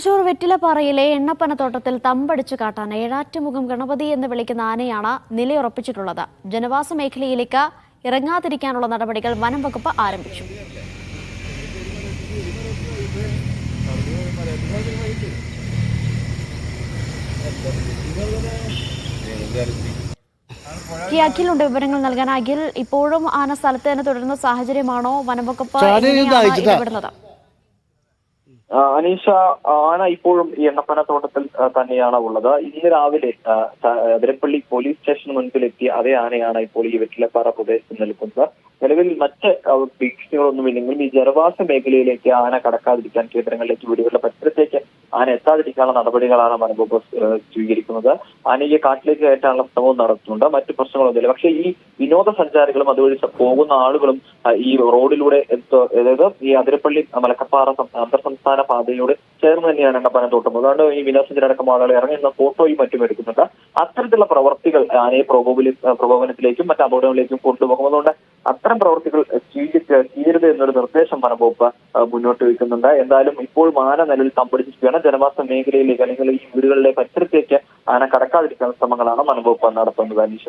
തൃശൂർ വെറ്റിലപ്പാറയിലെ എണ്ണപ്പനത്തോട്ടത്തിൽ തമ്പടിച്ചു കാട്ടാൻ ഏഴാറ്റുമുഖം ഗണപതി എന്ന് വിളിക്കുന്ന ആനയാണ് നിലയുറപ്പിച്ചിട്ടുള്ളത്. ജനവാസ മേഖലയിലേക്ക് ഇറങ്ങാതിരിക്കാനുള്ള നടപടികൾ വനം വകുപ്പ് ആരംഭിച്ചു. ഈ അഖിലുണ്ട് വിവരങ്ങൾ നൽകാൻ അഖിൽ ഇപ്പോഴും ആന സ്ഥലത്ത് തന്നെ തുടരുന്ന സാഹചര്യമാണോ വനം വകുപ്പ് ചാടി ഇത് എങ്ങനെയാണ് അയച്ചിട്ടാ. ഇടപെടുന്നത്? അനീഷ ആന ഇപ്പോഴും ഈ എണ്ണപ്പന തോട്ടത്തിൽ തന്നെയാണ് ഉള്ളത്. ഇന്ന് രാവിലെ അതിരപ്പള്ളി പോലീസ് സ്റ്റേഷന് മുൻപിലെത്തിയ അതേ ആനയാണ് ഇപ്പോൾ ഈ വെറ്റിലപ്പാറ പ്രദേശത്ത് നിൽക്കുന്നത്. നിലവിൽ മറ്റ് ഭീഷണികളൊന്നും ഇല്ലെങ്കിലും ഈ ജനവാസ മേഖലയിലേക്ക് ആന കടക്കാതിരിക്കാൻ കേന്ദ്രങ്ങളിലേക്ക് വീടുകളുടെ പരിസരത്തേക്ക് ആന എത്താതിരിക്കാനുള്ള നടപടികളാണ് ആ, സ്വീകരിക്കുന്നത്. ആനയെ കാട്ടിലേക്ക് കയറ്റാനുള്ള ശ്രമവും നടത്തുന്നുണ്ട്. മറ്റു പ്രശ്നങ്ങളൊന്നുമില്ല. പക്ഷേ ഈ വിനോദസഞ്ചാരികളും അതുവഴി പോകുന്ന ആളുകളും ഈ റോഡിലൂടെ അതായത് ഈ അതിരപ്പള്ളി മലക്കപ്പാറ അന്തർ സംസ്ഥാന പാതയോട് ചേർന്ന് തന്നെയാണ് എണ്ണപ്പനം തോട്ടം അതുകൊണ്ട് ഈ വിനോദസഞ്ചാര അടക്കം ആളുകൾ ഇറങ്ങി നിന്ന് ഫോട്ടോയും മറ്റും എടുക്കുന്നുണ്ട്. അത്തരത്തിലുള്ള പ്രവർത്തികൾ ആനയെ പ്രകോപന പ്രകോപനത്തിലേക്കും മറ്റ് അപകടങ്ങളിലേക്കും കൊണ്ടുപോകും. അതുകൊണ്ട് അത്തരം പ്രവർത്തികൾ ചെയ്യ- ചെയ്യരുത് എന്നൊരു നിർദ്ദേശം വനംവകുപ്പ് മുന്നോട്ട് വയ്ക്കുന്നുണ്ട്. എന്തായാലും ഇപ്പോൾ മാന നിലവിൽ തമ്പടിച്ചിരിക്കുകയാണ്. ജനവാസ മേഖലയിലേക്ക് അല്ലെങ്കിൽ ഈ വീടുകളിലെ പരിസരത്തേക്ക് ആന കടക്കാതിരിക്കാനുള്ള ശ്രമങ്ങളാണ് വനംവകുപ്പ് നടത്തുന്നത് അനീഷ.